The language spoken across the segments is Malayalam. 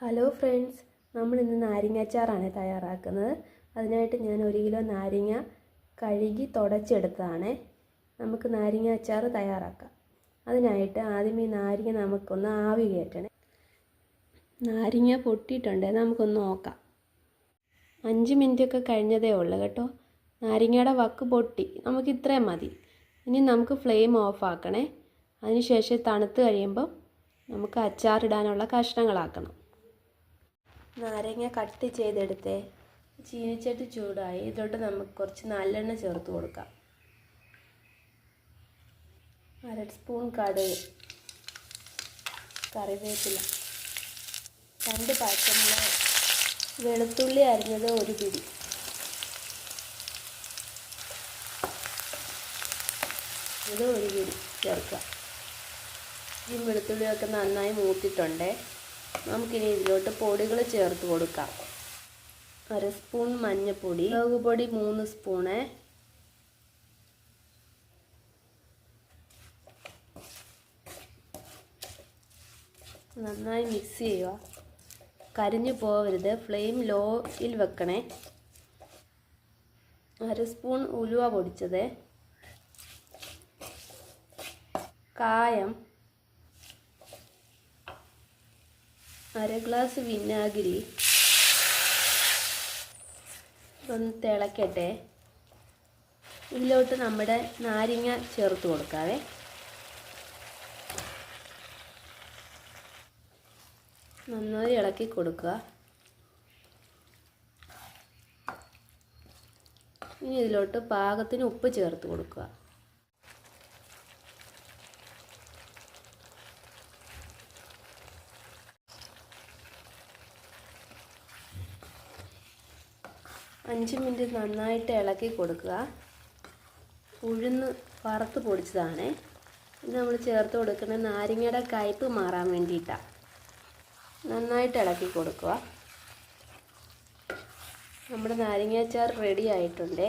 ഹലോ ഫ്രണ്ട്സ് നമ്മൾ ഇന്ന് നാരങ്ങാച്ചാറാണ് തയ്യാറാക്കുന്നത്. അതിനായിട്ട് ഞാൻ ഒരു കിലോ നാരങ്ങ കഴുകി തുടച്ചെടുത്തതാണ്. നമുക്ക് നാരങ്ങാച്ചാറ് തയ്യാറാക്കാം. അതിനായിട്ട് ആദ്യം ഈ നാരങ്ങ നമുക്കൊന്ന് ആവി കയറ്റണേ. നാരങ്ങ പൊട്ടിയിട്ടുണ്ട്. നമുക്കൊന്ന് നോക്കാം. അഞ്ച് മിനിറ്റൊക്കെ കഴിഞ്ഞതേ ഉള്ളൂ കേട്ടോ. നാരങ്ങയുടെ വക്ക് പൊട്ടി. നമുക്ക് ഇത്രയും മതി. ഇനി നമുക്ക് ഫ്ലെയിം ഓഫ് ആക്കണേ. അതിനുശേഷം തണുത്ത് കഴിയുമ്പോൾ നമുക്ക് അച്ചാറിടാനുള്ള കഷ്ണങ്ങളാക്കണം. നാരങ്ങ കട്ട് ചെയ്തെടുത്തേ. ചീനിച്ചട്ടി ചൂടായി. ഇതോട്ട് നമുക്ക് കുറച്ച് നല്ലെണ്ണ ചേർത്ത് കൊടുക്കാം. അര സ്പൂൺ കടുക് കറിവേപ്പില. രണ്ട് പച്ചമുളക് വെളുത്തുള്ളി അരിഞ്ഞത് ഒരു പിടി. ഇത് ഒരു പിടി ചേർക്കുക. ഈ വെളുത്തുള്ളിയൊക്കെ നന്നായി മൂത്തിട്ടുണ്ട്. നമുക്കിനി ഇതിലോട്ട് പൊടികൾ ചേർത്ത് കൊടുക്കാം. അര സ്പൂൺ മഞ്ഞൾപ്പൊടി മുളക് പൊടി മൂന്ന് സ്പൂണ്. നന്നായി മിക്സ് ചെയ്യുക. കരിഞ്ഞു പോവരുത്. ഫ്ലെയിം ലോയിൽ വെക്കണേ. അര സ്പൂൺ ഉലുവ പൊടിച്ചത്. കായം. അര ഗ്ലാസ് വിനാഗിരി. ഒന്ന് തിളക്കട്ടെ. ഇതിലോട്ട് നമ്മുടെ നാരങ്ങ ചേർത്ത് കൊടുക്കാവേ. നന്നായി ഇളക്കി കൊടുക്കുക. ഇനി ഇതിലോട്ട് പാകത്തിന് ഉപ്പ് ചേർത്ത് കൊടുക്കുക. അഞ്ച് മിനിറ്റ് നന്നായിട്ട് ഇളക്കി കൊടുക്കുക. ഉഴുന്ന് വറുത്ത് പൊടിച്ചതാണ്. ഇത് നമ്മൾ ചേർത്ത് കൊടുക്കുന്ന നാരങ്ങയുടെ കയ്പ്പ് മാറാൻ വേണ്ടിയിട്ടാണ് നന്നായിട്ട് ഇളക്കി കൊടുക്കുക. നമ്മുടെ നാരങ്ങാച്ചാർ റെഡി ആയിട്ടുണ്ട്.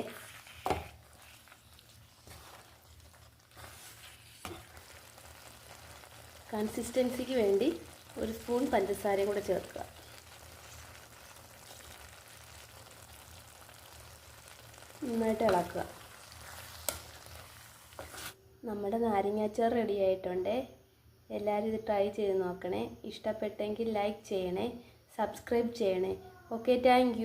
കൺസിസ്റ്റൻസിക്ക് വേണ്ടി ഒരു സ്പൂൺ പഞ്ചസാരയും കൂടെ ചേർക്കുക. നന്നായിട്ട് ഇളക്കുക. നമ്മുടെ നാരങ്ങാച്ചാർ റെഡി ആയിട്ടുണ്ട്. എല്ലാവരും ഇത് ട്രൈ ചെയ്ത് നോക്കണേ. ഇഷ്ടപ്പെട്ടെങ്കിൽ ലൈക്ക് ചെയ്യണേ. സബ്സ്ക്രൈബ് ചെയ്യണേ. Okay thank